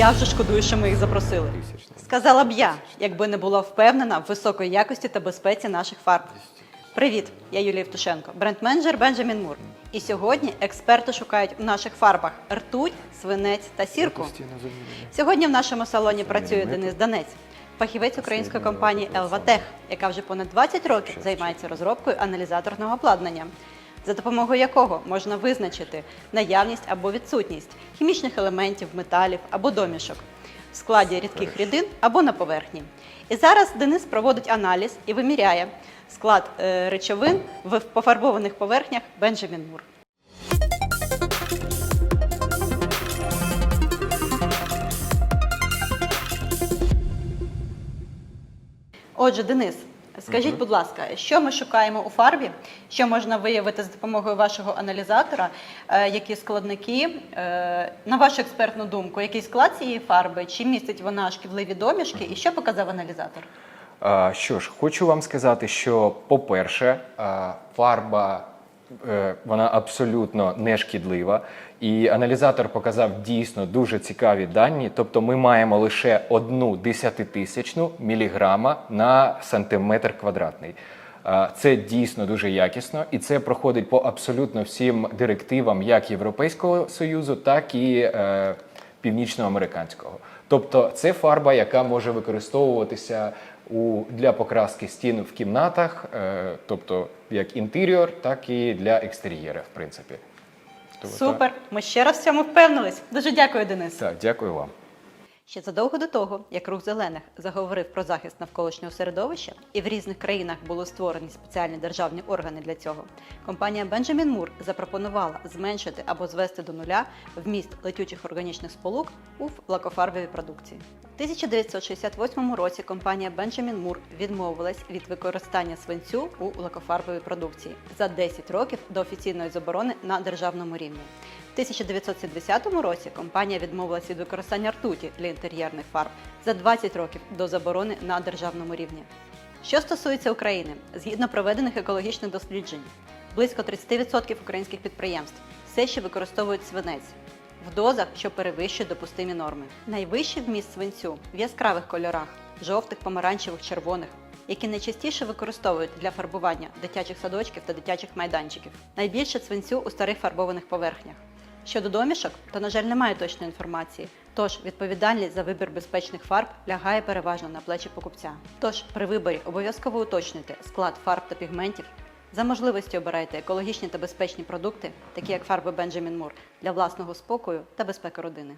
я вже шкодую, що ми їх запросили. Сказала б я, якби не була впевнена в високої якості та безпеці наших фарб. Привіт, я Юлія Євтушенко, бренд-менеджер Бенджамін Мур. І сьогодні експерти шукають в наших фарбах ртуть, свинець та сірку. Сьогодні в нашому салоні працює Денис Данець, фахівець української компанії Елватех, яка вже понад 20 років займається розробкою аналізаторного обладнання, за допомогою якого можна визначити наявність або відсутність хімічних елементів, металів або домішок в складі рідких рідин або на поверхні. І зараз Денис проводить аналіз і виміряє склад е, речовин в пофарбованих поверхнях Бенджамін Мур. Отже, Денис, скажіть, будь ласка, що ми шукаємо у фарбі? Що можна виявити за допомогою вашого аналізатора? Е, Які складники? Е, На вашу експертну думку, який склад цієї фарби? Чи містить вона шкідливі домішки? І що показав аналізатор? Що ж, хочу вам сказати, що, по-перше, фарба вона абсолютно не шкідлива, і аналізатор показав дійсно дуже цікаві дані. Тобто, ми маємо лише одну десятитисячну міліграма на сантиметр квадратний. Це дійсно дуже якісно, і це проходить по абсолютно всім директивам як Європейського союзу, так і е, північноамериканського. Тобто, це фарба, яка може використовуватися у для покраски стін в кімнатах, е, тобто як інтер'єр, так і для екстер'єра, в принципі. Тобто, Супер! Ми ще раз в цьому впевнились. Дуже дякую, Денис. Так, дякую вам. Ще задовго до того, як рух зелених заговорив про захист навколишнього середовища, і в різних країнах були створені спеціальні державні органи для цього, компанія Benjamin Moore запропонувала зменшити або звести до нуля вміст летючих органічних сполук у лакофарбовій продукції. У 1968 році компанія Benjamin Moore відмовилась від використання свинцю у лакофарбовій продукції за 10 років до офіційної заборони на державному рівні. В 1970 році компанія відмовилася від використання ртуті для інтер'єрних фарб за 20 років до заборони на державному рівні. Що стосується України, згідно проведених екологічних досліджень, близько 30% українських підприємств все ще використовують свинець в дозах, що перевищують допустимі норми. Найвищий вміст свинцю в яскравих кольорах жовтих, помаранчевих, червоних, які найчастіше використовують для фарбування дитячих садочків та дитячих майданчиків. Найбільше свинцю у старих фарбованих поверхнях. Щодо домішок, то, на жаль, немає точної інформації. Тож відповідальність за вибір безпечних фарб лягає переважно на плечі покупця. Тож при виборі обов'язково уточнюйте склад фарб та пігментів. За можливості обирайте екологічні та безпечні продукти, такі як фарби Бенджамін Мур, для власного спокою та безпеки родини.